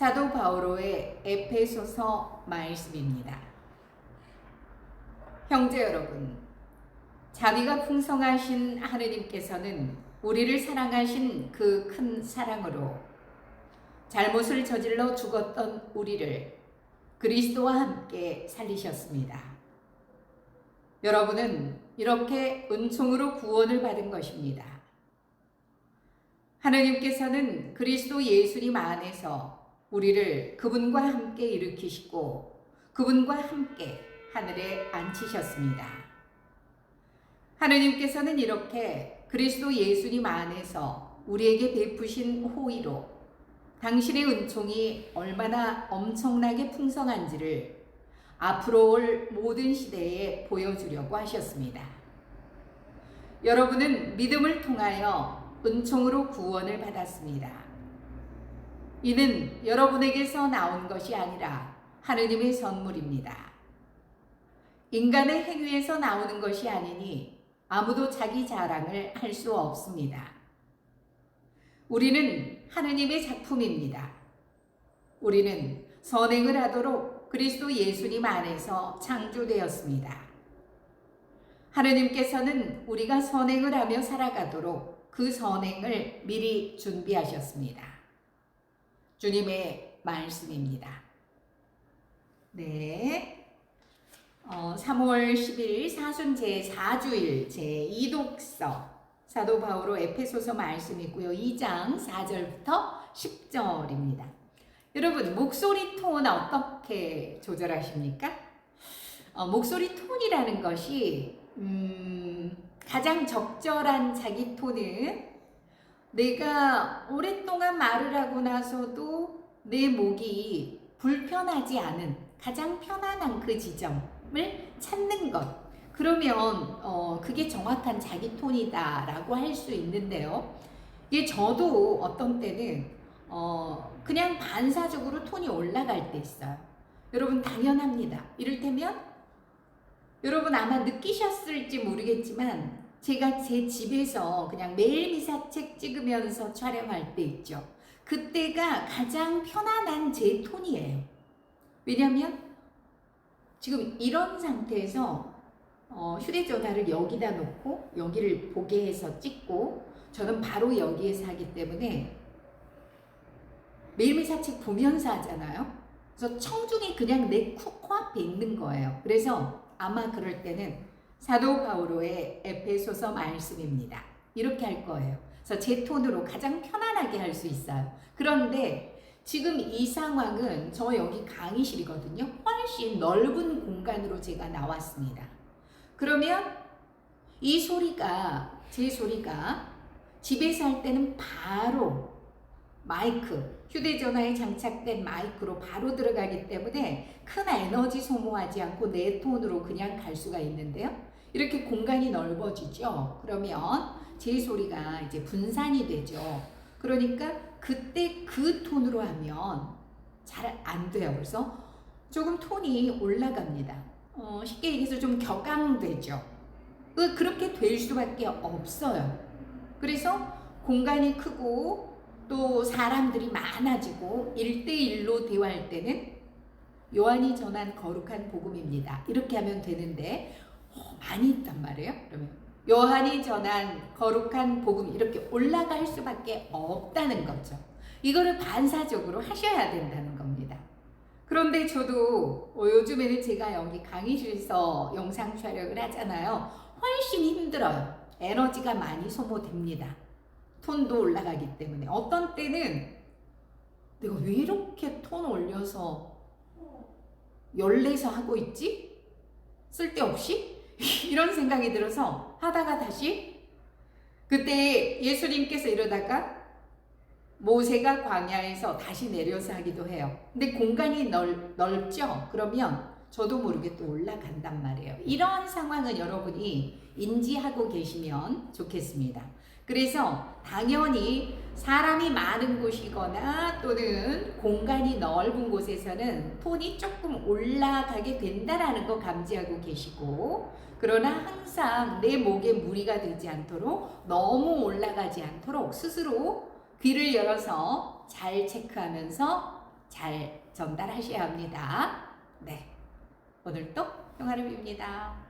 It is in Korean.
사도 바오로의 에페소서 말씀입니다. 형제 여러분, 자비가 풍성하신 하느님께서는 우리를 사랑하신 그 큰 사랑으로 잘못을 저질러 죽었던 우리를 그리스도와 함께 살리셨습니다. 여러분은 이렇게 은총으로 구원을 받은 것입니다. 하나님께서는 그리스도 예수님 안에서 우리를 그분과 함께 일으키시고 그분과 함께 하늘에 앉히셨습니다. 하나님께서는 이렇게 그리스도 예수님 안에서 우리에게 베푸신 호의로 당신의 은총이 얼마나 엄청나게 풍성한지를 앞으로 올 모든 시대에 보여주려고 하셨습니다. 여러분은 믿음을 통하여 은총으로 구원을 받았습니다. 이는 여러분에게서 나온 것이 아니라 하느님의 선물입니다. 인간의 행위에서 나오는 것이 아니니 아무도 자기 자랑을 할 수 없습니다. 우리는 하느님의 작품입니다. 우리는 선행을 하도록 그리스도 예수님 안에서 창조되었습니다. 하느님께서는 우리가 선행을 하며 살아가도록 그 선행을 미리 준비하셨습니다. 주님의 말씀입니다. 네. 어, 3월 10일 사순 제 4주일 제2독서 사도 바오로 에페소서 말씀이고요. 2장 4절부터 10절입니다. 여러분 목소리 톤 어떻게 조절하십니까? 어, 목소리 톤이라는 것이 음, 가장 적절한 자기 톤은 내가 오랫동안 말을 하고 나서도 내 목이 불편하지 않은 가장 편안한 그 지점을 찾는 것. 그러면 어, 그게 정확한 자기 톤이다라고 할 수 있는데요. 이게 저도 어떤 때는 어, 그냥 반사적으로 톤이 올라갈 때 있어요. 여러분 당연합니다. 이를테면 여러분 아마 느끼셨을지 모르겠지만 제가 제 집에서 그냥 매일 미사 책 찍으면서 촬영할 때 있죠. 그때가 가장 편안한 제 톤이에요. 왜냐면 지금 이런 상태에서 어, 휴대전화를 여기다 놓고 여기를 보게 해서 찍고 저는 바로 여기에서 하기 때문에 매일매일 사책 보면서 하잖아요. 그래서 청중이 그냥 내 코앞에 있는 거예요. 그래서 아마 그럴 때는 사도 바오로의 에페소서 말씀입니다. 이렇게 할 거예요. 그래서 제 톤으로 가장 편안하게 할 수 있어요. 그런데 지금 이 상황은 저 여기 강의실이거든요. 훨씬 넓은 공간으로 제가 나왔습니다. 그러면 이 소리가, 제 소리가 집에서 할 때는 바로 마이크, 휴대전화에 장착된 마이크로 바로 들어가기 때문에 큰 에너지 소모하지 않고 내 톤으로 그냥 갈 수가 있는데요. 이렇게 공간이 넓어지죠. 그러면 제 소리가 이제 분산이 되죠. 그러니까 그때 그 톤으로 하면 잘 안 돼요. 그래서 조금 톤이 올라갑니다. 어, 쉽게 얘기해서 좀 격앙되죠. 그, 그렇게 될 수밖에 없어요. 그래서 공간이 크고 또 사람들이 많아지고 일대일로 대화할 때는 요한이 전한 거룩한 복음입니다. 이렇게 하면 되는데 어, 많이 있단 말이에요. 그러면 요한이 전한 거룩한 복음 이렇게 올라갈 수밖에 없다는 거죠. 이거를 반사적으로 하셔야 된다는 겁니다. 그런데 저도 어, 요즘에는 제가 여기 강의실에서 영상 촬영을 하잖아요. 훨씬 힘들어요. 에너지가 많이 소모됩니다. 톤도 올라가기 때문에 어떤 때는 내가 왜 이렇게 톤 올려서 열내서 하고 있지? 쓸데없이? 이런 생각이 들어서 하다가 다시 그때 예수님께서 이러다가 모세가 광야에서 다시 내려서 하기도 해요. 근데 공간이 넓, 넓죠? 그러면 저도 모르게 또 올라간단 말이에요. 이런 상황은 여러분이 인지하고 계시면 좋겠습니다. 그래서 당연히 사람이 많은 곳이거나 또는 공간이 넓은 곳에서는 톤이 조금 올라가게 된다라는 거 감지하고 계시고 그러나 항상 내 목에 무리가 되지 않도록 너무 올라가지 않도록 스스로 귀를 열어서 잘 체크하면서 잘 전달하셔야 합니다. 네. 오늘도 평화를 빕니다.